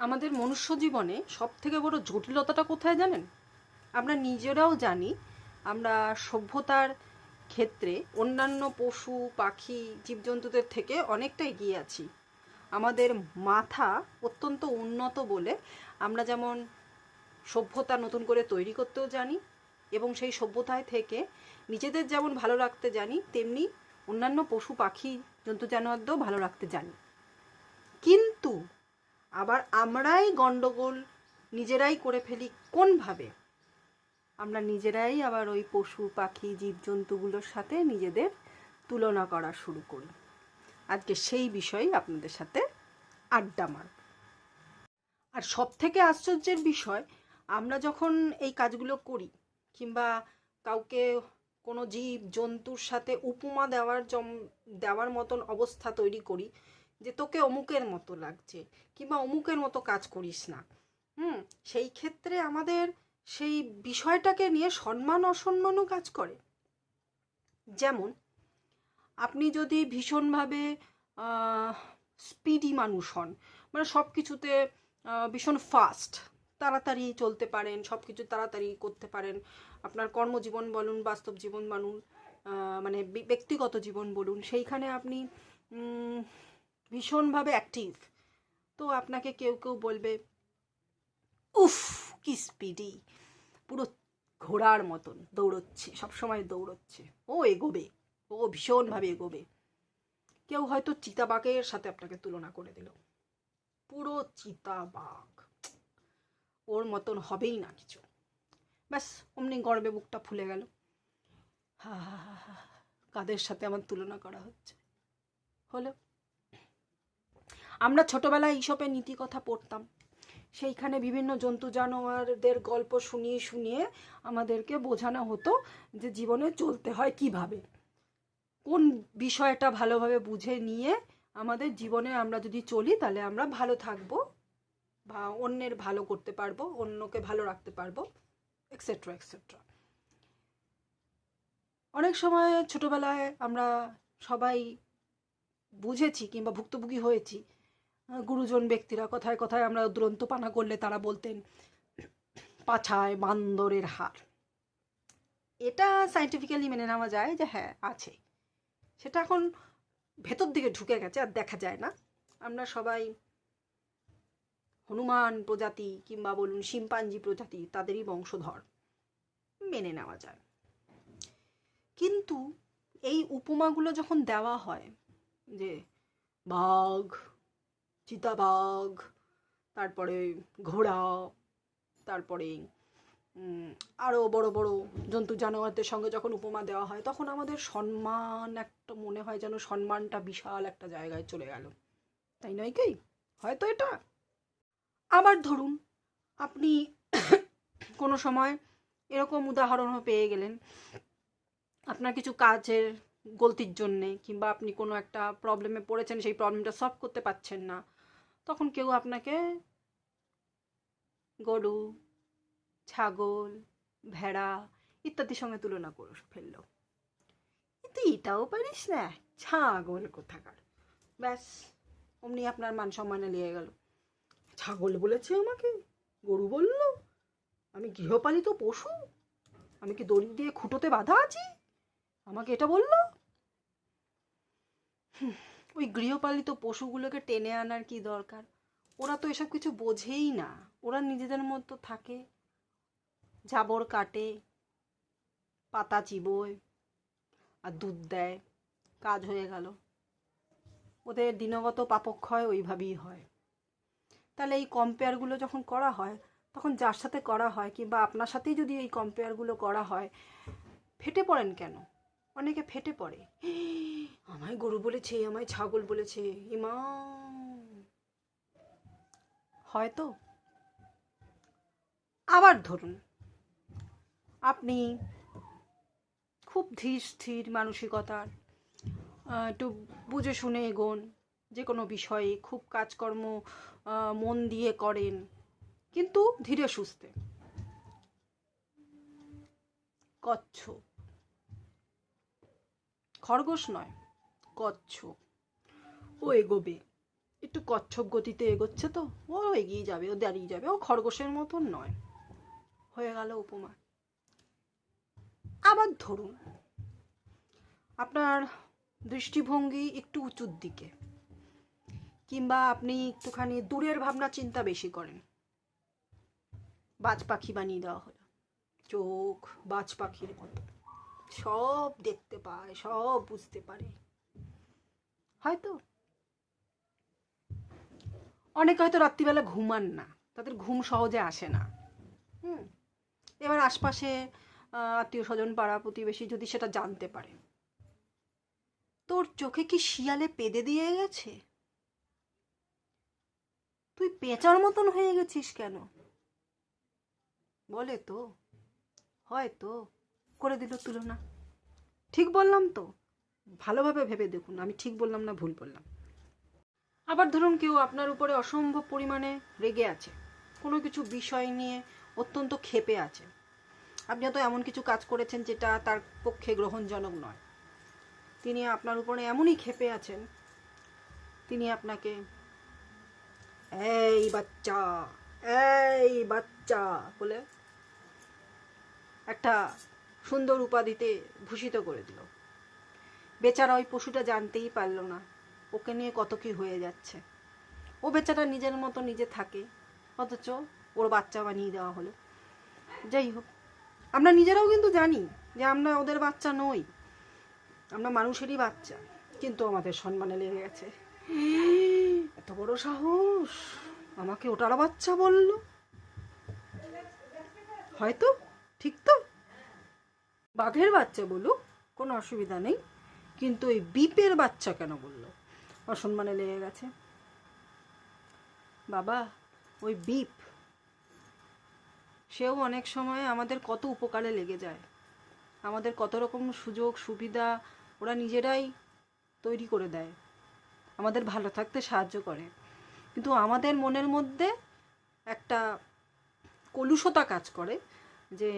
আমাদের মনুষ্য জীবনে সব থেকে বড় জটিলতাটা কোথায় জানেন? আমরা নিজেরাও জানি আমরা সভ্যতার ক্ষেত্রে অন্যান্য পশু, পাখি, জীবজন্তুদের থেকে অনেকটা এগিয়ে আছি। আমাদের মাথা অত্যন্ত উন্নত বলে আমরা যেমন সভ্যতা নতুন করে তৈরি করতেও জানি এবং সেই সভ্যতায় থেকে নিজেদের যেমন ভালো রাখতে জানি, তেমনি অন্যান্য পশু, পাখি, জন্তু, জানোয়ারদেরও ভালো রাখতে জানি। কিন্তু আবার আমরাই গন্ডগোল নিজেরাই করে ফেলি কোনভাবে? আমরা নিজেরাই আবার ওই পশু, পাখি, জীবজন্তুগুলোর সাথে নিজেদের তুলনা করা শুরু করি। আজকে সেই বিষয়েই আপনাদের সাথে আড্ডা মারব। আর সব থেকে আশ্চর্যের বিষয়, আমরা যখন এই কাজগুলো করি, কিংবা কাউকে কোনো জীব, জন্তুর সাথে উপমা দেওয়ার জম, দেওয়ার মতন অবস্থা তৈরি করি যে তোকে অমুকের মতো লাগছে, কিংবা অমুকের মতো কাজ করিস না। হুম, সেই ক্ষেত্রে আমাদের সেই বিষয়টাকে নিয়ে সম্মান অসম্মানও কাজ করে। যেমন, আপনি যদি ভীষণভাবে স্পিডি মানুষ হন মানে সব কিছুতে ভীষণ ফাস্ট তাড়াতাড়ি চলতে পারেন সব কিছু তাড়াতাড়ি করতে পারেন, আপনার কর্মজীবন বলুন, বাস্তব জীবন বলুন মানে ব্যক্তিগত জীবন বলুন, সেইখানে আপনি ভীষণভাবে অ্যাক্টিভ তো আপনাকে কেউ কেউ বলবে, উফ, কি স্পিডি পুরো ঘোড়ার মতন দৌড়চ্ছে, সবসময় দৌড়চ্ছে। ও এগোবে, ও ভীষণভাবে এগোবে। কেউ হয়তো চিতাবাঘের সাথে আপনাকে তুলনা করে দিল। পুরো চিতাবাঘ। ওর মতন হবেই না কিছু। ব্যাস, অমনি গর্বে বুকটা ফুলে গেল। হা হা হা হা, কাদের সাথে আমার তুলনা করা হচ্ছে? হলো আমরা ছোটবেলায় এইসবের নীতি কথা পড়তাম। সেইখানে বিভিন্ন জন্তু জানোয়ারদের গল্প শুনিয়ে শুনিয়ে আমাদেরকে বোঝানো হতো যে জীবনে চলতে হয় কীভাবে। কোন বিষয়টা ভালোভাবে বুঝে নিয়ে আমাদের জীবনে আমরা যদি চলি, তাহলে আমরা ভালো থাকব বা অন্যের ভালো করতে পারব, অন্যকে ভালো রাখতে পারব এক্সেট্রা এক্সেট্রা অনেক সময় ছোটবেলায় আমরা সবাই বুঝেছি কিংবা ভুক্তভোগী হয়েছি গুরুজন ব্যক্তিরা কথায় কথায় আমরা দুরন্ত পানা করলে তারা বলতেন, পাছায় বান্দরের হার। এটা সাইন্টিফিক্যালি মেনে নেওয়া যায় যে হ্যাঁ আছে। সেটা এখন ভেতর দিকে ঢুকে গেছে আর দেখা যায় না। আমরা সবাই হনুমান প্রজাতি কিংবা বলুন শিম্পাঞ্জি প্রজাতি, তাদেরই বংশধর, মেনে নেওয়া যায়। কিন্তু এই উপমাগুলো যখন দেওয়া হয় যে বাঘ চিতাবাঘ, তারপরে ঘোড়া, তারপরে আরও বড় বড় জন্তু জানোয়ারদের সঙ্গে যখন উপমা দেওয়া হয়, তখন আমাদের সম্মান একটা মনে হয় যেন সম্মানটা বিশাল একটা জায়গায় চলে গেল। তাই নয় কি? হয়তো এটা। আবার ধরুন, আপনি কোনো সময় এরকম উদাহরণও পেয়ে গেলেন। আপনার কিছু কাজের গলতির জন্যে কিংবা আপনি কোনো একটা প্রবলেমে পড়েছেন, সেই প্রবলেমটা সলভ করতে পারছেন না। তখন কেউ আপনাকে গরু ছাগল ভেড়া ইত্যাদির সঙ্গে তুলনা করে ফেলল। কিন্তু এটাও পারিস না ছাগল কোথাকার? ব্যাস অমনি আপনার মান সম্মানে লেগে গেল। ছাগল বলেছে আমাকে গরু বলল আমি গৃহপালিত পশু আমি কি দড়ি দিয়ে খুঁটোতে বাঁধা আছি? আমাকে এটা বলল। হুম, ওই গৃহপালিত পশুগুলোকে টেনে আনার কি দরকার? ওরা তো এসব কিছু বোঝেই না। ওরা নিজেদের মতো থাকে। জাবর কাটে, পাতা চিবোয়, আর দুধ দেয়। কাজ হয়ে গেল। ওদের দিনগত পাপক্ষয় ওইভাবেই হয়। তাহলে এই কম্পেয়ারগুলো যখন করা হয়, তখন যার সাথে করা হয় কিংবা আপনার সাথেই যদি এই কম্পেয়ারগুলো করা হয়, ফেটে পড়েন কেন? অনেকে ফেটে পড়ে। আমায় গরু বলেছে, আমায় ছাগল বলেছে। ইমা। হয়তো। আবার ধরুন, আপনি খুব ধীর, স্থির মানসিকতার একটু বুঝে শুনে এগোন, যে কোনো বিষয়ে খুব কাজকর্ম মন দিয়ে করেন, কিন্তু ধীরে সুস্থে। কচ্ছপ। খরগোশ নয়, কচ্ছপ। ও এগোবে। একটু কচ্ছপ গতিতে এগোচ্ছে তো, ও এগিয়ে যাবে, ও দাঁড়িয়ে যাবে, ও খরগোশের মতন নয়। হয়ে গেল উপমা। আবার ধরুন, আপনার দৃষ্টিভঙ্গি একটু উঁচুর দিকে, কিংবা আপনি একটুখানি দূরের ভাবনা চিন্তা বেশি করেন। বাজ পাখি বানিয়ে দেওয়া হলো, চোখ বাজ পাখির মতো। সব দেখতে পায়, সব বুঝতে পারে। হয়তো? অনেকে হয়তো রাত্রিবেলা ঘুমান না, তাদের ঘুম সহজে আসে না। হুম, এবার আশপাশে আত্মীয় স্বজন পাড়া প্রতিবেশী যদি সেটা জানতে পারে। তোর চোখে কি শিয়ালে পেদে দিয়ে গেছে? তুই পেঁচার মতন হয়ে গেছিস কেন? বলে তো হয়তো করে দিল তুলনা। ঠিক বললাম তো? ভালোভাবে ভেবে দেখুন, আমি ঠিক বললাম না ভুল বললাম। আবার ধরুন কেউ আপনার উপরে অসম্ভব পরিমাণে রেগে আছে, কোনো কিছু বিষয় নিয়ে অত্যন্ত ক্ষেপে আছে। আপনি হয়তো এমন কিছু কাজ করেছেন যেটা তার পক্ষে গ্রহণজনক নয়। তিনি আপনার উপরে এমনই ক্ষেপে আছেন, তিনি আপনাকে, এই বাচ্চা এই বাচ্চা বলে একটা সুন্দর উপাধিতে ভূষিত করে দিল। বেচারা ওই পশুটা জানতেই পারল না, ওকে নিয়ে কত কি হয়ে যাচ্ছে। ও বেচারা নিজের মতো নিজে থাকে, অথচ ওর বাচ্চা বানিয়ে দেওয়া হলো। যাই হোক, আমরা নিজেরাও কিন্তু জানি যে আমরা ওদের বাচ্চা নই, আমরা মানুষেরই বাচ্চা, কিন্তু আমাদের সম্মানে লেগে গেছে। এত বড় সাহস, আমাকে ওটার বাচ্চা বলল। হয়তো, ঠিক তো? বাঘের বাচ্চা বলুক, কোনো অসুবিধা নেই। কিন্তু ওই বিপের বাচ্চা কেন বলল? অসম্মানে লেগে গেছে। বাবা, ওই বিপ, সেও অনেক সময় আমাদের কত উপকারে লেগে যায়। আমাদের কত রকম সুযোগ, সুবিধা ওরা নিজেরাই তৈরি করে দেয়। আমাদের ভালো থাকতে সাহায্য করে। কিন্তু আমাদের মনের মধ্যে একটা কলুষতা কাজ করে যে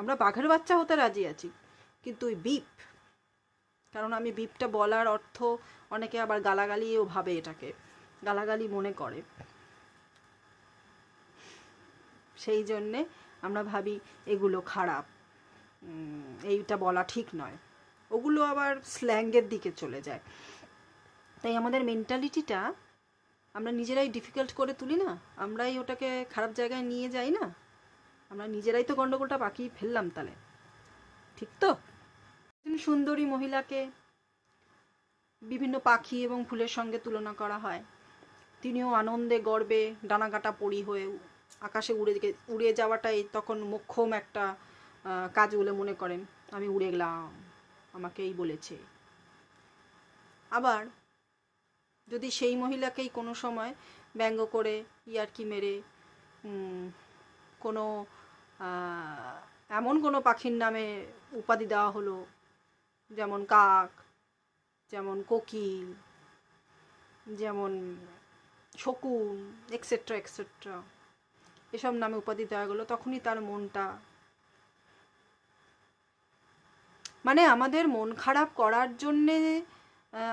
আমরা বাঘের বাচ্চা হতে রাজি আছি, কিন্তু ওই বিপ কারণ আমি বিপটা বলার অর্থ অনেকে আবার গালাগালিও ভাবে এটাকে, গালাগালি মনে করে। সেই জন্যে আমরা ভাবি এগুলো খারাপ এইটা বলা ঠিক নয়। ওগুলো আবার স্ল্যাঙ্গের দিকে চলে যায়। তাই আমাদের মেন্টালিটিটা আমরা নিজেরাই ডিফিকাল্ট করে তুলি না, আমরাই ওটাকে খারাপ জায়গায় নিয়ে যাই না। আমরা নিজেরাই তো গন্ডগোলটা পাকিয়ে ফেললাম তাহলে। ঠিক তো? সুন্দরী মহিলাকে বিভিন্ন পাখি এবং ফুলের সঙ্গে তুলনা করা হয়। তিনিও আনন্দে, গর্বে ডানাকাটা পরি হয়ে আকাশে উড়ে উড়ে যাওয়াটাই তখন মোক্ষম একটা কাজ বলে মনে করেন। আমি উড়ে গেলাম আমাকে এই বলেছে। আবার যদি সেই মহিলাকেই কোনো সময় ব্যঙ্গ করে ইয়ারকি মেরে কোনো এমন কোনো পাখির নামে উপাধি দেওয়া হলো, যেমন কাক, যেমন কোকিল, যেমন শকুন এক্সেট্রা এক্সেট্রা এসব নামে উপাধি দেওয়া গেলো তখনই তার মনটা মানে আমাদের মন খারাপ করার জন্যে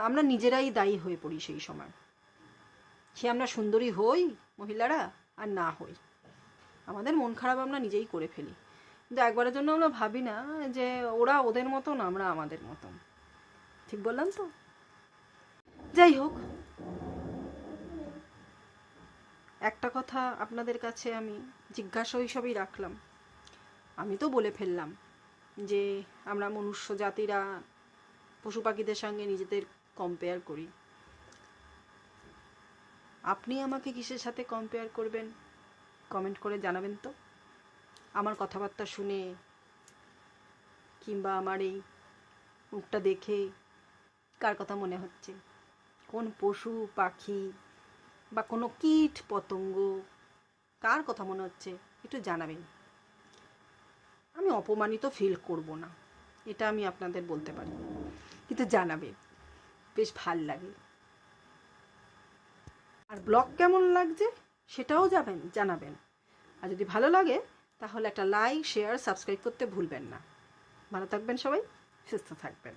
আমরা নিজেরাই দায়ী হয়ে পড়ি সেই সময়। সে আমরা সুন্দরী হই মহিলারা আর না হই। আমাদের মন খারাপ আমরা নিজেই করে ফেলি। কিন্তু একবারের জন্য আমরা ভাবি না যে ওরা ওদের মতন, আমরা আমাদের মতন। ঠিক বললাম তো? যাই হোক। একটা কথা আপনাদের কাছে আমি জিজ্ঞাসা হিসাবেই রাখলাম। আমি তো বলে ফেললাম যে আমরা মনুষ্য জাতিরা পশু পাখিদের সঙ্গে নিজেদের কম্পেয়ার করি। আপনি আমাকে কিসের সাথে কম্পেয়ার করবেন? কমেন্ট করে জানাবেন তো। আমার কথাবার্তা শুনে কিংবা আমার এই মুখটা দেখে কার কথা মনে হচ্ছে? কোন পশু, পাখি বা কোনো কীট, পতঙ্গ, কার কথা মনে হচ্ছে? একটু জানাবেন। আমি অপমানিত ফিল করব না, এটা আমি আপনাদের বলতে পারি। কিন্তু জানাবে, বেশ ভালো লাগে। আর ব্লগ কেমন লাগছে? সেটাও যাবেন, জানাবেন। আর যদি ভালো লাগে, তাহলে একটা লাইক শেয়ার সাবস্ক্রাইব করতে ভুলবেন না। ভালো থাকবেন সবাই, সুস্থ থাকবেন।